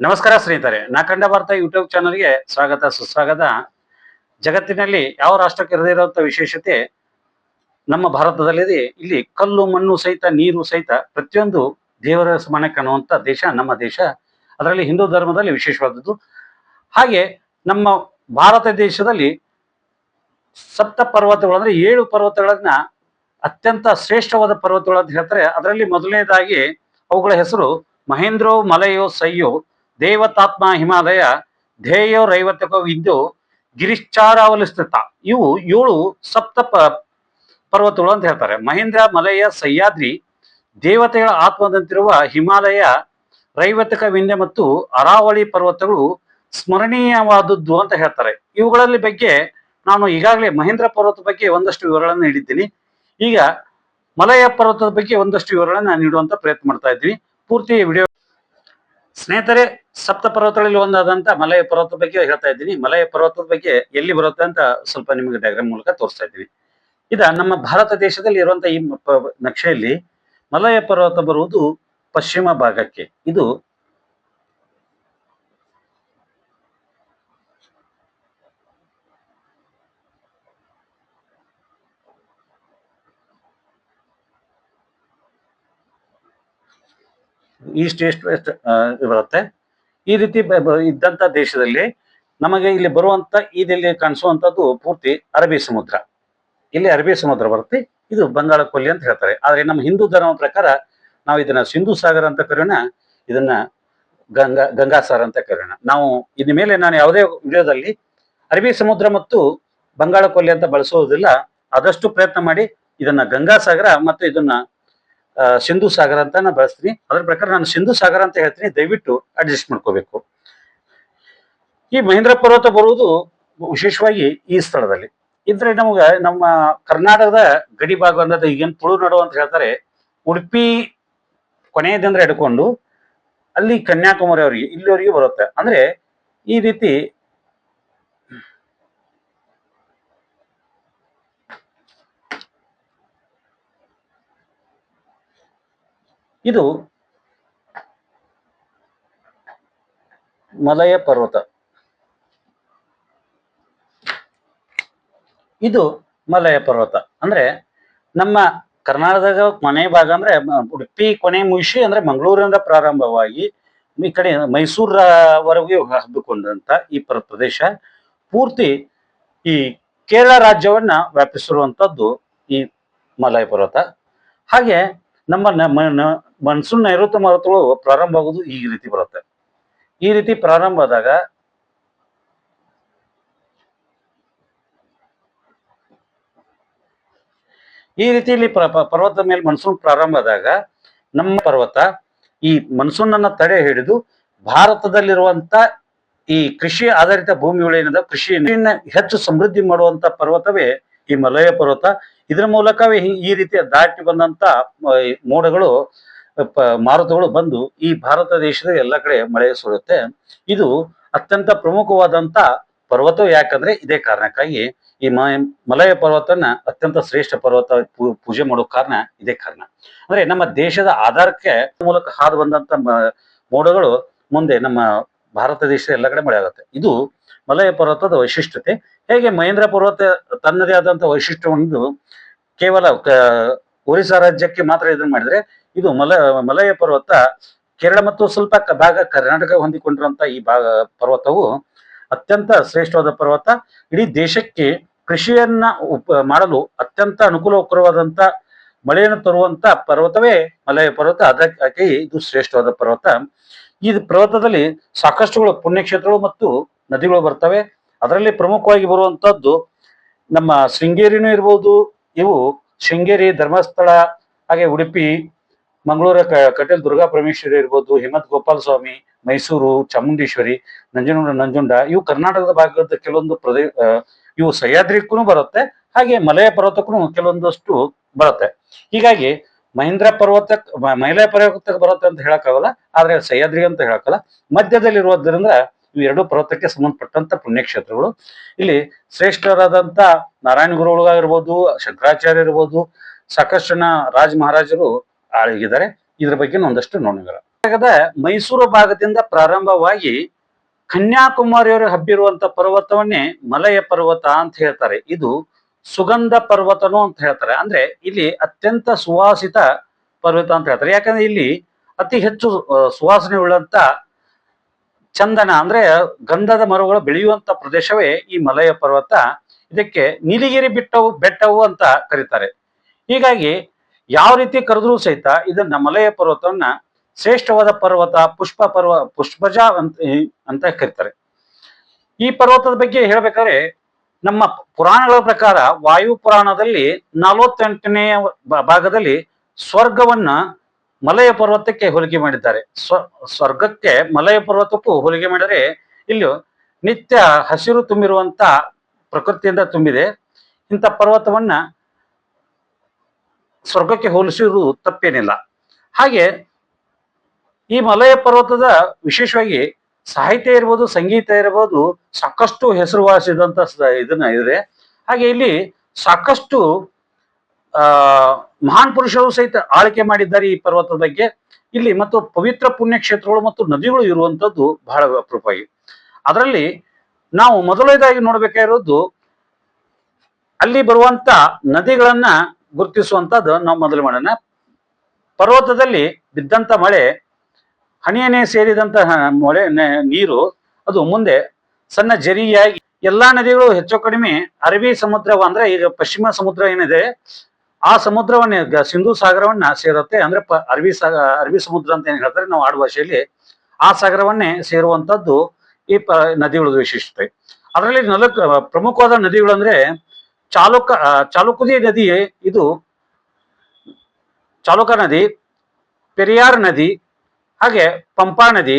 ನಮಸ್ಕಾರ ಸ್ನೇಹಿತರೆ ನಾ ಕಂಡ ಭಾರತ ಯೂಟ್ಯೂಬ್ ಚಾನಲ್ಗೆ ಸ್ವಾಗತ, ಸುಸ್ವಾಗತ. ಜಗತ್ತಿನಲ್ಲಿ ಯಾವ ರಾಷ್ಟ್ರಕ್ಕೆ ಇರದೇ ಇರುವಂತ ವಿಶೇಷತೆ? ನಮ್ಮ ಭಾರತದಲ್ಲಿದೆ. ಇಲ್ಲಿ ಕಲ್ಲು, ಮಣ್ಣು ಸಹಿತ, ನೀರು ಸಹಿತ ಪ್ರತಿಯೊಂದು ದೇವರ ಸಮಾನ ಕಾಣುವಂತ ದೇಶ, ನಮ್ಮ ದೇಶ. ಅದರಲ್ಲಿ ಹಿಂದೂ ಧರ್ಮದಲ್ಲಿ ವಿಶೇಷವಾದದ್ದು. ಹಾಗೆ ನಮ್ಮ ಭಾರತ ದೇಶದಲ್ಲಿ ಸಪ್ತ ಪರ್ವತಗಳು ಅಂದ್ರೆ ಏಳು ಪರ್ವತಗಳನ್ನ ಅತ್ಯಂತ ಶ್ರೇಷ್ಠವಾದ ಪರ್ವತಗಳು ಅಂತ ಹೇಳ್ತಾರೆ. ಅದರಲ್ಲಿ ಮೊದಲನೇದಾಗಿ ಅವುಗಳ ಹೆಸರು ಮಹೇಂದ್ರೋ, ಮಲಯೋ ಸಯ್ಯೋ ದೇವತಾತ್ಮ ಹಿಮಾಲಯ ಧ್ಯೇಯೋ ರೈವತಕೋ ಇದ್ದು ಗಿರಿಶ್ಚಾರಾವಲಿಸ್ತತ ಇವು ಏಳು ಸಪ್ತ ಪರ್ವತಗಳು ಅಂತ ಹೇಳ್ತಾರೆ. ಮಹೇಂದ್ರ, ಮಲಯ, ಸಹ್ಯಾದ್ರಿ ದೇವತೆಗಳ ಆತ್ಮದಂತಿರುವ ಹಿಮಾಲಯ ರೈವತಕ ವಿಂಧ್ಯ ಮತ್ತು ಅರಾವಳಿ ಪರ್ವತಗಳು ಸ್ಮರಣೀಯವಾದದ್ದು ಅಂತ ಹೇಳ್ತಾರೆ. ಇವುಗಳಲ್ಲಿ ಬಗ್ಗೆ ನಾನು ಈಗಾಗಲೇ ಮಹೇಂದ್ರ ಪರ್ವತ ಬಗ್ಗೆ ಒಂದಷ್ಟು ವಿವರಗಳನ್ನು ನೀಡಿದ್ದೀನಿ. ಈಗ ಮಲಯ ಪರ್ವತದ ಬಗ್ಗೆ ಒಂದಷ್ಟು ವಿವರಗಳನ್ನು ನಾನು ನೀಡುವಂತ ಪ್ರಯತ್ನ ಮಾಡ್ತಾ ಇದ್ದೀನಿ. ಪೂರ್ತಿ ವಿಡಿಯೋ ಸ್ನೇಹಿತರೆ, ಸಪ್ತ ಪರ್ವತಗಳಲ್ಲಿ ಒಂದಾದಂತ ಮಲಯ ಪರ್ವತ ಬಗ್ಗೆ ಹೇಳ್ತಾ ಇದ್ದೀನಿ. ಮಲಯ ಪರ್ವತದ ಬಗ್ಗೆ ಎಲ್ಲಿ ಬರುತ್ತೆ ಅಂತ ಸ್ವಲ್ಪ ನಿಮಗೆ ಡಯಾಗ್ರಾಮ್ ಮೂಲಕ ತೋರಿಸ್ತಾ ಇದ್ದೀನಿ. ಇದ ನಮ್ಮ ಭಾರತ ದೇಶದಲ್ಲಿ ಇರುವಂತ ಈ ನಕ್ಷೆಯಲ್ಲಿ ಮಲಯ ಪರ್ವತ ಬರುವುದು ಪಶ್ಚಿಮ ಭಾಗಕ್ಕೆ. ಇದು ಈಸ್ಟ್ ಈಸ್ಟ್ ವೆಸ್ಟ್ ಬರುತ್ತೆ. ಈ ರೀತಿ ಇದ್ದಂತ ದೇಶದಲ್ಲಿ ನಮಗೆ ಇಲ್ಲಿ ಬರುವಂತ ಇದಿಲ್ಲಿ ಕಾಣಿಸುವಂತದ್ದು ಪೂರ್ತಿ ಅರಬಿ ಸಮುದ್ರ. ಇಲ್ಲಿ ಅರಬಿ ಸಮುದ್ರ ಬರುತ್ತೆ. ಇದು ಬಂಗಾಳ ಕೊಲ್ಲಿ ಅಂತ ಹೇಳ್ತಾರೆ. ಆದ್ರೆ ನಮ್ಮ ಹಿಂದೂ ಧರ್ಮ ಪ್ರಕಾರ ನಾವು ಇದನ್ನ ಸಿಂಧು ಸಾಗರ ಅಂತ ಕರೆಯೋಣ, ಇದನ್ನ ಗಂಗಾ ಗಂಗಾ ಗಂಗಾಸಾರ ಅಂತ ಕರೆಯೋಣ. ನಾವು ಇದ ಮೇಲೆ ನಾನು ಯಾವುದೇ ವಿಡಿಯೋದಲ್ಲಿ ಅರಬಿ ಸಮುದ್ರ ಮತ್ತು ಬಂಗಾಳ ಕೊಲ್ಲಿ ಅಂತ ಬಳಸೋದಿಲ್ಲ. ಆದಷ್ಟು ಪ್ರಯತ್ನ ಮಾಡಿ ಇದನ್ನ ಗಂಗಾಸಾಗರ ಮತ್ತು ಇದನ್ನ ಸಿಂಧು ಸಾಗರ ಅಂತ ನಾನು ಬಳಸ್ತೀನಿ. ಅದ್ರ ಪ್ರಕಾರ ನಾನು ಸಿಂಧು ಸಾಗರ ಅಂತ ಹೇಳ್ತೀನಿ. ದಯವಿಟ್ಟು ಅಡ್ಜಸ್ಟ್ ಮಾಡ್ಕೋಬೇಕು. ಈ ಮಹೇಂದ್ರ ಪರ್ವತ ಬರುವುದು ವಿಶೇಷವಾಗಿ ಈ ಸ್ಥಳದಲ್ಲಿ. ಇದ್ರೆ ನಮಗ ನಮ್ಮ ಕರ್ನಾಟಕದ ಗಡಿ ಭಾಗ ಅಂದ್ರೆ ಈಗೇನು ತುಳುನಾಡು ಅಂತ ಹೇಳ್ತಾರೆ, ಉಡುಪಿ ಕೊನೆಯದಿಂದ ಹಿಡ್ಕೊಂಡು ಅಲ್ಲಿ ಕನ್ಯಾಕುಮಾರಿ ಅವರಿಗೆ ಇಲ್ಲಿವರೆಗೆ ಬರುತ್ತೆ. ಅಂದ್ರೆ ಈ ರೀತಿ ಇದು ಮಲಯ ಪರ್ವತ. ಇದು ಮಲಯ ಪರ್ವತ. ಅಂದ್ರೆ ನಮ್ಮ ಕರ್ನಾಟಕದ ಕೊನೆ ಭಾಗ ಅಂದ್ರೆ ಉಡುಪಿ, ಕೊನೆ ಮುಗಿಸಿ ಅಂದ್ರೆ ಮಂಗಳೂರಿನಿಂದ ಪ್ರಾರಂಭವಾಗಿ ಈ ಕಡೆ ಮೈಸೂರವರೆಗೆ ಹಬ್ಬಿಕೊಂಡಂತ ಈ ಪ್ರ- ಪ್ರದೇಶ. ಪೂರ್ತಿ ಈ ಕೇರಳ ರಾಜ್ಯವನ್ನ ವ್ಯಾಪಿಸಿರುವಂತದ್ದು ಈ ಮಲಯ ಪರ್ವತ. ಹಾಗೆ ನಮ್ಮ ಮನ್ಸೂನ್ ನೈಋತ್ಯ ಮಾರುತಗಳು ಪ್ರಾರಂಭ ಆಗೋದು ಈ ರೀತಿ ಬರುತ್ತೆ. ಈ ರೀತಿ ಪ್ರಾರಂಭ ಆದಾಗ ಈ ರೀತಿಯಲ್ಲಿ ಪರ್ವತದ ಮೇಲೆ ಮನ್ಸೂನ್ ಪ್ರಾರಂಭ ಆದಾಗ ನಮ್ಮ ಪರ್ವತ ಈ ಮನ್ಸೂನ್ ಅನ್ನ ತಡೆ ಹಿಡಿದು ಭಾರತದಲ್ಲಿರುವಂತ ಈ ಕೃಷಿ ಆಧಾರಿತ ಭೂಮಿಗಳು ಏನಿದೆ ಕೃಷಿಯನ್ನ ಹೆಚ್ಚು ಸಮೃದ್ಧಿ ಮಾಡುವಂತ ಪರ್ವತವೇ ಈ ಮಲಯ ಪರ್ವತ. ಇದರ ಮೂಲಕವೇ ಈ- ರೀತಿಯ ದಾಟಿ ಬಂದಂತ ಮೋಡಗಳು ಮಾರುತಗಳು ಬಂದು ಈ ಭಾರತ ದೇಶದ ಎಲ್ಲ ಕಡೆ ಮಳೆ ಸುರಿಯುತ್ತೆ ಇದು ಅತ್ಯಂತ ಪ್ರಮುಖವಾದಂತ ಪರ್ವತ ಯಾಕಂದ್ರೆ ಇದೇ ಕಾರಣಕ್ಕಾಗಿ ಈ ಮಲಯ ಪರ್ವತನ ಅತ್ಯಂತ ಶ್ರೇಷ್ಠ ಪರ್ವತ ಪೂಜೆ ಮಾಡೋ ಕಾರಣ ಇದೇ ಕಾರಣ. ಅಂದ್ರೆ ನಮ್ಮ ದೇಶದ ಆಧಾರಕ್ಕೆ ಮೂಲಕ ಹಾದು ಬಂದಂತ ಮೋಡಗಳು ಮುಂದೆ ನಮ್ಮ ಭಾರತ ದೇಶದ ಎಲ್ಲ ಕಡೆ ಮಳೆ ಆಗುತ್ತೆ. ಇದು ಮಲಯ ಪರ್ವತದ ವೈಶಿಷ್ಟ್ಯತೆ. ಹೇಗೆ ಮಹೇಂದ್ರ ಪರ್ವತ ತನ್ನದೇ ಆದಂತ ವೈಶಿಷ್ಟ್ಯವನ್ನು ಕೇವಲ, ಕ- ಒರಿಸ್ಸಾ ರಾಜ್ಯಕ್ಕೆ ಮಾತ್ರ ಇದನ್ನ ಮಾಡಿದ್ರೆ ಇದು ಮಲ, ಮಲಯ ಪರ್ವತ ಕೇರಳ ಮತ್ತು ಸ್ವಲ್ಪ ಭಾಗ ಕರ್ನಾಟಕ ಹೊಂದಿಕೊಂಡಿರುವಂತ ಈ ಭಾಗ ಪರ್ವತವು ಅತ್ಯಂತ ಶ್ರೇಷ್ಠವಾದ ಪರ್ವತ. ಇಡೀ ದೇಶಕ್ಕೆ ಕೃಷಿಯನ್ನ ಉಪ, ಮಾಡಲು ಅತ್ಯಂತ ಅನುಕೂಲಕರವಾದಂತ ಮಳೆಯನ್ನು ತರುವಂತ ಪರ್ವತವೇ ಮಲಯ ಪರ್ವತ. ಅದಕ್ಕಾಗಿ ಇದು ಶ್ರೇಷ್ಠವಾದ ಪರ್ವತ. ಈ ಪರ್ವತದಲ್ಲಿ ಸಾಕಷ್ಟುಗಳು ಪುಣ್ಯಕ್ಷೇತ್ರಗಳು ಮತ್ತು ನದಿಗಳು ಬರ್ತವೆ. ಅದರಲ್ಲಿ ಪ್ರಮುಖವಾಗಿ ಬರುವಂತದ್ದು ನಮ್ಮ ಶೃಂಗೇರಿನೂ ಇರ್ಬೋದು, ಇವು ಶೃಂಗೇರಿ ಧರ್ಮಸ್ಥಳ, ಹಾಗೆ ಉಡುಪಿ, ಮಂಗಳೂರ ಕಟೀಲ್ ದುರ್ಗಾ ಪರಮೇಶ್ವರಿ ಇರ್ಬೋದು, ಹಿಮತ್ ಗೋಪಾಲ ಸ್ವಾಮಿ, ಮೈಸೂರು, ಚಾಮುಂಡೇಶ್ವರಿ, ನಂಜನಗೂಡ, ನಂಜುಂಡ, ಇವು ಕರ್ನಾಟಕದ ಭಾಗದ ಕೆಲವೊಂದು ಪ್ರದೇಶ ಇವು ಸಹ್ಯಾದ್ರಿಕ್ಕೂ ಬರುತ್ತೆ, ಹಾಗೆ ಮಲಯ ಪರ್ವತಕ್ಕೂ ಕೆಲವೊಂದಷ್ಟು ಬರುತ್ತೆ. ಹೀಗಾಗಿ ಮಹೇಂದ್ರ ಪರ್ವತ ಮಹಿಳಾ ಪರ್ವತಕ್ಕೆ ಬರುತ್ತೆ ಅಂತ ಹೇಳಕ್ಕಾಗಲ್ಲ, ಆದ್ರೆ ಸಹ್ಯಾದ್ರಿ ಅಂತ ಹೇಳಕ್ಕಲ್ಲ ಮಧ್ಯದಲ್ಲಿರೋದ್ರಿಂದ ಇವು ಎರಡು ಪರ್ವತಕ್ಕೆ ಸಂಬಂಧಪಟ್ಟಂತ ಪುಣ್ಯಕ್ಷೇತ್ರಗಳು. ಇಲ್ಲಿ ಶ್ರೇಷ್ಠರಾದಂತ ನಾರಾಯಣ ಗುರುಗಳಿರ್ಬೋದು ಶಂಕರಾಚಾರ್ಯ ಇರ್ಬೋದು, ಸಾಕಷ್ಟು ರಾಜ ಮಹಾರಾಜರು ಆಳಿಗಿದ್ದಾರೆ ಇದ್ರ ಬಗ್ಗೆ ಒಂದಷ್ಟು ಹಾಗಾದ ಮೈಸೂರು ಭಾಗದಿಂದ ಪ್ರಾರಂಭವಾಗಿ ಕನ್ಯಾಕುಮಾರಿಯವರು ಹಬ್ಬಿರುವಂತ ಪರ್ವತವನ್ನೇ ಮಲಯ ಪರ್ವತ ಅಂತ ಹೇಳ್ತಾರೆ. ಇದು ಸುಗಂಧ ಪರ್ವತನು ಅಂತ ಹೇಳ್ತಾರೆ. ಅಂದ್ರೆ ಇಲ್ಲಿ ಅತ್ಯಂತ ಸುವಾಸಿತ ಪರ್ವತ ಅಂತ ಹೇಳ್ತಾರೆ. ಯಾಕಂದ್ರೆ ಇಲ್ಲಿ ಅತಿ ಹೆಚ್ಚು ಸುವಾಸನೆ ಉಳ್ಳಂತ ಚಂದನ ಅಂದ್ರೆ ಗಂಧದ ಮರಗಳು ಬೆಳೆಯುವಂತ ಪ್ರದೇಶವೇ ಈ ಮಲಯ ಪರ್ವತ. ಇದಕ್ಕೆ ನೀಲಗಿರಿ ಬಿಟ್ಟವು, ಬೆಟ್ಟವು ಅಂತ ಕರೀತಾರೆ. ಹೀಗಾಗಿ ಯಾವ ರೀತಿ ಕರೆದ್ರೂ ಸಹಿತ ಇದನ್ನ ಮಲಯ ಪರ್ವತವನ್ನ ಶ್ರೇಷ್ಠವಾದ ಪರ್ವತ, ಪುಷ್ಪ ಪರ್ವ, ಪುಷ್ಪಜ ಅಂತ ಅಂತ ಕರೀತಾರೆ. ಈ ಪರ್ವತದ ಬಗ್ಗೆ ಹೇಳ್ಬೇಕಾದ್ರೆ ನಮ್ಮ ಪುರಾಣಗಳ ಪ್ರಕಾರ ವಾಯು ಪುರಾಣದಲ್ಲಿ ನಲವತ್ತೆಂಟನೆಯ ಭಾಗದಲ್ಲಿ ಸ್ವರ್ಗವನ್ನ ಮಲಯ ಪರ್ವತಕ್ಕೆ ಹೋಲಿಕೆ ಮಾಡಿದ್ದಾರೆ. ಸ್ವ, ಸ್ವರ್ಗಕ್ಕೆ ಮಲಯ ಪರ್ವತಕ್ಕೂ ಹೋಲಿಕೆ ಮಾಡಿದರೆ ಇಲ್ಲಿ ನಿತ್ಯ ಹಸಿರು ತುಂಬಿರುವಂತ ಪ್ರಕೃತಿಯಿಂದ ತುಂಬಿದೆ. ಇಂಥ ಪರ್ವತವನ್ನ ಸ್ವರ್ಗಕ್ಕೆ ಹೋಲಿಸುವುದು ತಪ್ಪೇನಿಲ್ಲ. ಹಾಗೆ ಈ ಮಲಯ ಪರ್ವತದ ವಿಶೇಷವಾಗಿ ಸಾಹಿತ್ಯ ಇರ್ಬೋದು, ಸಂಗೀತ ಇರ್ಬೋದು ಸಾಕಷ್ಟು ಹೆಸರುವಾಸಿದಂತ ಇದನ್ನ ಇದೆ. ಹಾಗೆ ಇಲ್ಲಿ ಸಾಕಷ್ಟು ಮಹಾನ್ ಪುರುಷರು ಸಹಿತ ಆಳ್ಕೆ ಮಾಡಿದ್ದಾರೆ ಈ ಪರ್ವತದ ಬಗ್ಗೆ. ಇಲ್ಲಿ ಮತ್ತು ಪವಿತ್ರ ಪುಣ್ಯಕ್ಷೇತ್ರಗಳು ಮತ್ತು ನದಿಗಳು ಇರುವಂತದ್ದು ಬಹಳ ಅಪರೂಪವಾಗಿ. ಅದರಲ್ಲಿ ನಾವು ಮೊದಲನೇದಾಗಿ ನೋಡ್ಬೇಕಾಗಿರೋದು ಅಲ್ಲಿ ಬರುವಂತ ನದಿಗಳನ್ನ ಗುರುತಿಸುವಂತದ್ದು ನಾವು ಮೊದಲು ಮಾಡೋಣ. ಪರ್ವತದಲ್ಲಿ ಬಿದ್ದಂತ ಮಳೆ ಹನಿಯನೆ ಸೇರಿದಂತಹ ಮಳೆ ನೀರು, ಅದು ಮುಂದೆ ಸಣ್ಣ ಜರಿಯಾಗಿ ಎಲ್ಲಾ ನದಿಗಳು ಹೆಚ್ಚು ಕಡಿಮೆ ಅರಬ್ಬಿ ಸಮುದ್ರ ಅಂದ್ರೆ ಈಗ ಪಶ್ಚಿಮ ಸಮುದ್ರ ಏನಿದೆ ಆ ಸಮುದ್ರವನ್ನ ಸಿಂಧೂ ಸಾಗರವನ್ನ ಸೇರುತ್ತೆ. ಅಂದ್ರೆ ಅರಬಿ ಸಾಗರ ಸಾಗ ಅರಬ್ಬಿ ಸಮುದ್ರ ಅಂತ ಏನ್ ಹೇಳ್ತಾರೆ? ನಾವು ಆಡು ಭಾಷೆಯಲ್ಲಿ ಆ ಸಾಗರವನ್ನೇ ಸೇರುವಂತದ್ದು ಈ ಪ ನದಿಗಳದ್ದು ವಿಶಿಷ್ಟತೆ ಅದರಲ್ಲಿ ನಾಲ್ಕು ಪ್ರಮುಖವಾದ ನದಿಗಳು ಅಂದ್ರೆ ಚಾಲುಕ ಚಾಲುಕುದಿ ನದಿ ಇದು ಚಾಲುಕ ನದಿ, ಪೆರಿಯಾರ್ ನದಿ, ಹಾಗೆ ಪಂಪಾ ನದಿ,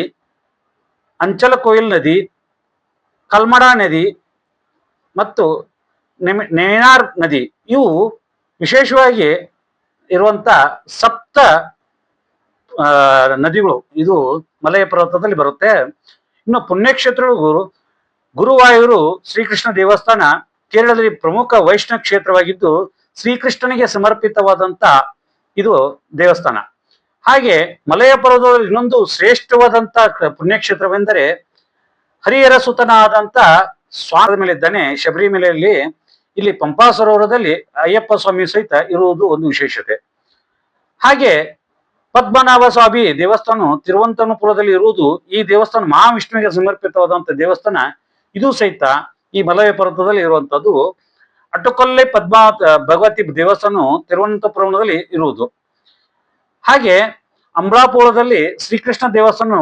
ಅಂಚಲಕೋಯಿಲ್ ನದಿ, ಕಲ್ಮಡಾ ನದಿ ಮತ್ತು ನೇನಾರ್ ನದಿ ಇವು ವಿಶೇಷವಾಗಿ ಇರುವಂತ ಸಪ್ತ ನದಿಗಳು. ಇದು ಮಲಯ ಪರ್ವತದಲ್ಲಿ ಬರುತ್ತೆ. ಇನ್ನು ಪುಣ್ಯಕ್ಷೇತ್ರಗಳು ಗುರುವಾಯೂರು ಶ್ರೀಕೃಷ್ಣ ದೇವಸ್ಥಾನ ಕೇರಳದಲ್ಲಿ ಪ್ರಮುಖ ವೈಷ್ಣವ ಕ್ಷೇತ್ರವಾಗಿದ್ದು ಶ್ರೀಕೃಷ್ಣನಿಗೆ ಸಮರ್ಪಿತವಾದಂತ ಇದು ದೇವಸ್ಥಾನ. ಹಾಗೆ ಮಲಯ ಪರ್ವತದಲ್ಲಿ ಇನ್ನೊಂದು ಶ್ರೇಷ್ಠವಾದಂತ ಪುಣ್ಯಕ್ಷೇತ್ರವೆಂದರೆ ಹರಿಹರ ಸುತನ ಆದಂತ ಸ್ವಾಮಿ ಮೇಲಿದ್ದಾನೆ ಶಬರಿಮಲೆಯಲ್ಲಿ. ಇಲ್ಲಿ ಪಂಪಾ ಸರೋವರದಲ್ಲಿ ಅಯ್ಯಪ್ಪ ಸ್ವಾಮಿ ಸಹಿತ ಇರುವುದು ಒಂದು ವಿಶೇಷತೆ. ಹಾಗೆ ಪದ್ಮನಾಭ ಸ್ವಾಮಿ ದೇವಸ್ಥಾನ ತಿರುವಂತನಪುರದಲ್ಲಿ ಇರುವುದು ಈ ದೇವಸ್ಥಾನ ಮಹಾವಿಷ್ಣುವಿಗೆ ಸಮರ್ಪಿತವಾದಂತಹ ದೇವಸ್ಥಾನ. ಇದು ಸಹಿತ ಈ ಮಲಯ ಪರ್ವತದಲ್ಲಿ ಇರುವಂತದ್ದು. ಅಟ್ಟುಕೊಲ್ಲೆ ಪದ್ಮ ಭಗವತಿ ದೇವಸ್ಥಾನ ತಿರುವನಂತಪುರದಲ್ಲಿ ಇರುವುದು. ಹಾಗೆ ಅಮ್ರಾಪುರದಲ್ಲಿ ಶ್ರೀಕೃಷ್ಣ ದೇವಸ್ಥಾನ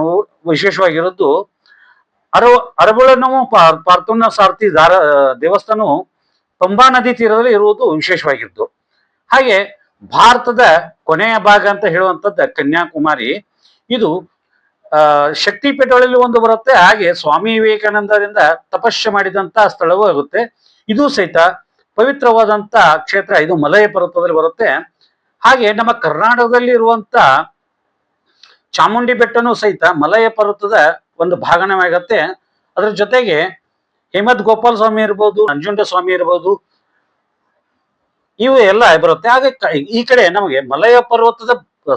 ವಿಶೇಷವಾಗಿರುವುದು. ಅರ ಅರಬಳನವು ಪಾರ್ಥನ ಸಾರಥಿ ದಾರ ದೇವಸ್ಥಾನವು ಪಂಬಾ ನದಿ ತೀರದಲ್ಲಿ ಇರುವುದು ವಿಶೇಷವಾಗಿದ್ದು. ಹಾಗೆ ಭಾರತದ ಕೊನೆಯ ಭಾಗ ಅಂತ ಹೇಳುವಂಥದ್ದು ಕನ್ಯಾಕುಮಾರಿ, ಇದು, ಆ, ಶಕ್ತಿಪೀಠಗಳಲ್ಲಿ ಒಂದು ಬರುತ್ತೆ, ಹಾಗೆ ಸ್ವಾಮಿ ವಿವೇಕಾನಂದರಿಂದ ತಪಸ್ಸು ಮಾಡಿದಂತ ಸ್ಥಳವೂ ಆಗುತ್ತೆ. ಇದು ಸಹಿತ ಪವಿತ್ರವಾದಂತ ಕ್ಷೇತ್ರ, ಇದು ಮಲಯ ಪರ್ವತದಲ್ಲಿ ಬರುತ್ತೆ. ಹಾಗೆ ನಮ್ಮ ಕರ್ನಾಟಕದಲ್ಲಿ ಇರುವಂತ ಚಾಮುಂಡಿ ಬೆಟ್ಟನೂ ಸಹಿತ ಮಲಯ ಪರ್ವತದ ಒಂದು ಭಾಗನವಾಗತ್ತೆ. ಅದರ ಜೊತೆಗೆ ಹೇಮಂತ್ ಗೋಪಾಲ ಸ್ವಾಮಿ ಇರ್ಬೋದು ನಂಜುಂಡ ಸ್ವಾಮಿ ಇರ್ಬೋದು, ಇವು ಎಲ್ಲ ಬರುತ್ತೆ. ಹಾಗೆ ಈ ಕಡೆ ನಮಗೆ ಮಲಯ ಪರ್ವತದ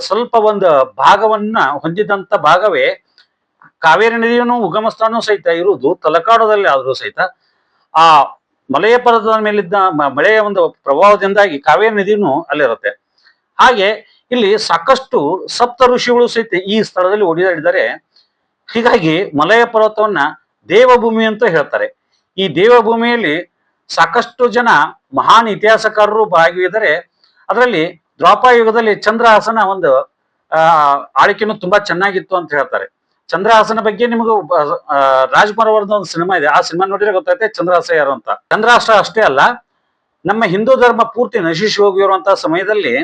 ಸ್ವಲ್ಪ ಒಂದು ಭಾಗವನ್ನ ಹೊಂದಿದಂತ ಭಾಗವೇ ಕಾವೇರಿ ನದಿಯನ್ನು ಉಗಮ ಸ್ಥಾನ ಸಹಿತ ಇರುವುದು, ತಲಕಾಡದಲ್ಲಿ ಆದರೂ ಸಹಿತ. ಆ ಮಲಯ ಪರ್ವತದ ಮೇಲಿದ್ದ ಮಳೆಯ ಒಂದು ಪ್ರಭಾವದಿಂದಾಗಿ ಕಾವೇರಿ ನದಿನೂ ಅಲ್ಲಿರುತ್ತೆ. ಹಾಗೆ ಇಲ್ಲಿ ಸಾಕಷ್ಟು ಸಪ್ತ ಋಷಿಗಳು ಸಹಿತ ಈ ಸ್ಥಳದಲ್ಲಿ ಓಡಿದಾಡಿದ್ದಾರೆ. ಹೀಗಾಗಿ ಮಲಯ ಪರ್ವತವನ್ನ ದೇವಭೂಮಿ ಅಂತ ಹೇಳ್ತಾರೆ. ಈ ದೇವಭೂಮಿಯಲ್ಲಿ ಸಾಕಷ್ಟು ಜನ ಮಹಾನ್ ಇತಿಹಾಸಕಾರರು ಭಾಗಿದ್ದಾರೆ ಅದರಲ್ಲಿ ದ್ವಾಪರ ಯುಗದಲ್ಲಿ ಚಂದ್ರಹಾಸನ ಒಂದು, ಆ, ಆಳ್ಕೆನೂ ತುಂಬಾ ಚೆನ್ನಾಗಿತ್ತು ಅಂತ ಹೇಳ್ತಾರೆ. ಚಂದ್ರಹಾಸನ ಬಗ್ಗೆ ನಿಮಗೆ ರಾಜ್ಕುಮಾರ್ ಅವರದ್ದು ಒಂದು ಸಿನಿಮಾ ಇದೆ. ಆ ಸಿನಿಮಾ ನೋಡಿದ್ರೆ ಗೊತ್ತಾಯ್ತೆ ಚಂದ್ರಹಾಸ ಯಾರು ಅಂತ. ಚಂದ್ರಹಾಸ ಅಷ್ಟೇ ಅಲ್ಲ, ನಮ್ಮ ಹಿಂದೂ ಧರ್ಮ ಪೂರ್ತಿ ನಶಿಸಿ ಹೋಗಿರುವಂತಹ ಸಮಯದಲ್ಲಿ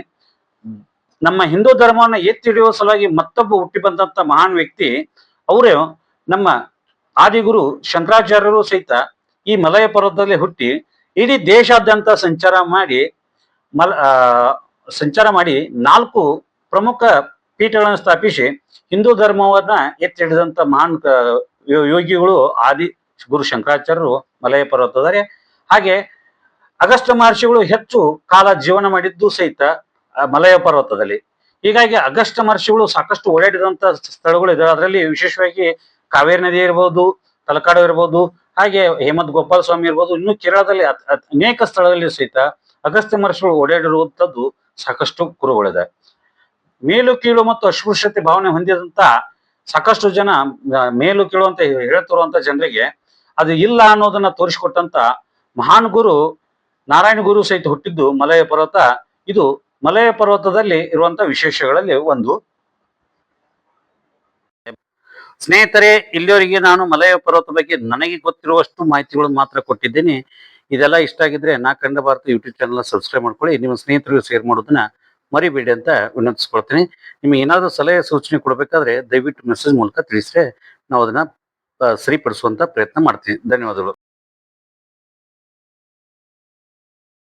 ನಮ್ಮ ಹಿಂದೂ ಧರ್ಮವನ್ನ ಎತ್ತಿ ಹಿಡಿಯುವ ಸಲುವಾಗಿ ಮತ್ತೊಬ್ಬ ಹುಟ್ಟಿ ಬಂದಂತ ಮಹಾನ್ ವ್ಯಕ್ತಿ, ಅವರು ನಮ್ಮ ಆದಿಗುರು ಶಂಕರಾಚಾರ್ಯರು ಸಹಿತ ಈ ಮಲಯ ಪರ್ವತದಲ್ಲಿ ಹುಟ್ಟಿ ಇಡೀ ದೇಶಾದ್ಯಂತ ಸಂಚಾರ ಮಾಡಿ ಮಲ ಸಂಚಾರ ಮಾಡಿ ನಾಲ್ಕು ಪ್ರಮುಖ ಪೀಠಗಳನ್ನು ಸ್ಥಾಪಿಸಿ ಹಿಂದೂ ಧರ್ಮವನ್ನ ಎತ್ತಿ ಹಿಡಿದಂತ ಮಹಾನ್ ಯೋಗಿಗಳು ಆದಿ ಗುರು ಶಂಕರಾಚಾರ್ಯರು ಮಲಯ ಪರ್ವತದರೆ ಹಾಗೆ ಅಗಸ್ತ ಮಹರ್ಷಿಗಳು ಹೆಚ್ಚು ಕಾಲ ಜೀವನ ಮಾಡಿದ್ದು ಸಹಿತ ಮಲಯ ಪರ್ವತದಲ್ಲಿ. ಹೀಗಾಗಿ ಅಗಸ್ತ ಮಹರ್ಷಿಗಳು ಸಾಕಷ್ಟು ಓಡಾಡಿದಂತ ಸ್ಥಳಗಳು ಇದೆ ಅದರಲ್ಲಿ ವಿಶೇಷವಾಗಿ ಕಾವೇರಿ ನದಿ ಇರ್ಬೋದು ತಲಕಾಡು ಇರ್ಬೋದು, ಹಾಗೆ ಹೇಮಂತ್ ಗೋಪಾಲ ಸ್ವಾಮಿ ಇರ್ಬೋದು, ಇನ್ನು ಕೇರಳದಲ್ಲಿ ಅನೇಕ ಸ್ಥಳದಲ್ಲಿ ಸಹಿತ ಅಗಸ್ತ್ಯ ಮಹರ್ಷಿಗಳು ಓಡಾಡಿರುವಂತದ್ದು ಸಾಕಷ್ಟು ಕುರುಗಳಿದೆ ಮೇಲು, ಕೀಳು ಮತ್ತು ಅಸ್ಪೃಶ್ಯತೆ ಭಾವನೆ ಹೊಂದಿದಂತ ಸಾಕಷ್ಟು ಜನ ಮೇಲು, ಕೀಳು ಅಂತ ಹೇಳ್ತಿರುವಂತ ಜನರಿಗೆ ಅದು ಇಲ್ಲ ಅನ್ನೋದನ್ನ ತೋರಿಸಿಕೊಟ್ಟಂತ ಮಹಾನ್ ಗುರು ನಾರಾಯಣ ಗುರು ಸಹಿತ ಹುಟ್ಟಿದ್ದು ಮಲಯ ಪರ್ವತ. ಇದು ಮಲಯ ಪರ್ವತದಲ್ಲಿ ಇರುವಂತ ವಿಶೇಷಗಳಲ್ಲಿ ಒಂದು. ಸ್ನೇಹಿತರೆ ಇಲ್ಲಿಯವರೆಗೆ ನಾನು ಮಲಯ ಪರ್ವತ ಬಗ್ಗೆ ನನಗೆ ಗೊತ್ತಿರುವಷ್ಟು ಮಾಹಿತಿಗಳನ್ನು ಮಾತ್ರ ಕೊಟ್ಟಿದ್ದೀನಿ. ಇದೆಲ್ಲ ಇಷ್ಟ ಆಗಿದ್ರೆ ನಾ ಕಂಡ ಭಾರತ ಯೂಟ್ಯೂಬ್ ಚಾನಲ್ ಸಬ್ಸ್ಕ್ರೈಬ್ ಮಾಡ್ಕೊಳ್ಳಿ. ನಿಮ್ಮ ಸ್ನೇಹಿತರಿಗೂ ಶೇರ್ ಮಾಡೋದನ್ನ ಮರಿಬೇಡಿ ಅಂತ ವಿನಂತಿಸ್ಕೊಳ್ತೀನಿ. ನಿಮಗೆ ಏನಾದರೂ ಸಲಹೆ, ಸೂಚನೆ ಕೊಡಬೇಕಾದ್ರೆ ದಯವಿಟ್ಟು ಮೆಸೇಜ್ ಮೂಲಕ ತಿಳಿಸಿದ್ರೆ ನಾವು ಅದನ್ನ ಸರಿಪಡಿಸುವಂತ ಪ್ರಯತ್ನ ಮಾಡ್ತೀನಿ. ಧನ್ಯವಾದಗಳು.